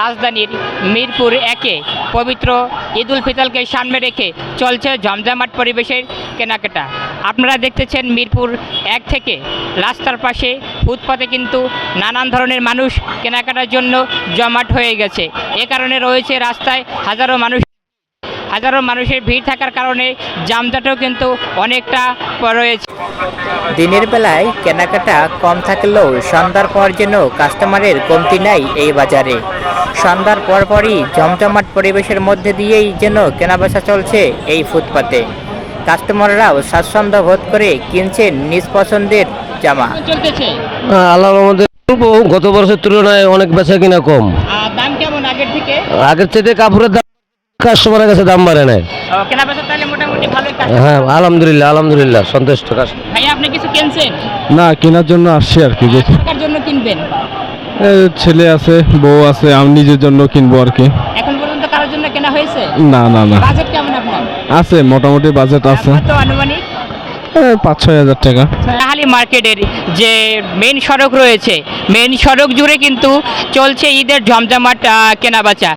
রাজধানীর মিরপুর একে পবিত্র ঈদ উল ফিতরকে সামনে রেখে চলছে জমজমাট পরিবেশের কেনাকাটা। আপনারা দেখতেছেন মিরপুর এক থেকে রাস্তার পাশে ফুটপাতে কিন্তু নানান ধরনের মানুষ কেনাকাটার জন্য জমাট হয়ে গেছে। এ কারণে রয়েছে রাস্তায় হাজারো মানুষ হাজারো মানুষের ভিড় থাকার কারণে জামজাটও কিন্তু অনেকটা রয়েছে। দিনের বেলায় কেনাকাটা কম থাকলেও সন্ধ্যার পর যেন কাস্টমারের কমতি নাই এই বাজারে। সন্ধ্যার পরপরই জমজমাট পরিবেশের মধ্যে দিয়েই যেন কেনাবেচা চলছে এই ফুটপাতে। কাস্টমাররাও স্বাচ্ছন্দ্য বোধ করে কিনছেন নিজ পছন্দের জামা। আমাদের গত বছরের তুলনায় অনেক বেচা কিনা কম দাম কেমন আগের থেকে? আগের থেকে কাপড়ের দাম কাস্টমারের কাছে দাম বাড়ে নাই। হ্যাঁ আলহামদুলিল্লাহ আলহামদুলিল্লাহ সন্তুষ্ট কাস্টমার ভাইয়া আপনি কিছু কিনছেন? না কেনার জন্য আসছি আর কি যে এ, ছেলে আছে বউ আছে আমি নিজের জন্য কিনবো আর কি। এখন পর্যন্ত কেনা হয়েছে? না না না। বাজেট কেমন আপনার? আছে মোটামুটি বাজেট আছে। পাঁচ ছয় হাজার টাকা। লাহালি মার্কেটের যে মেন সড়ক রয়েছে মেন সড়ক জুড়ে কিন্তু চলছে ঈদের আহ, কেনাবেচা।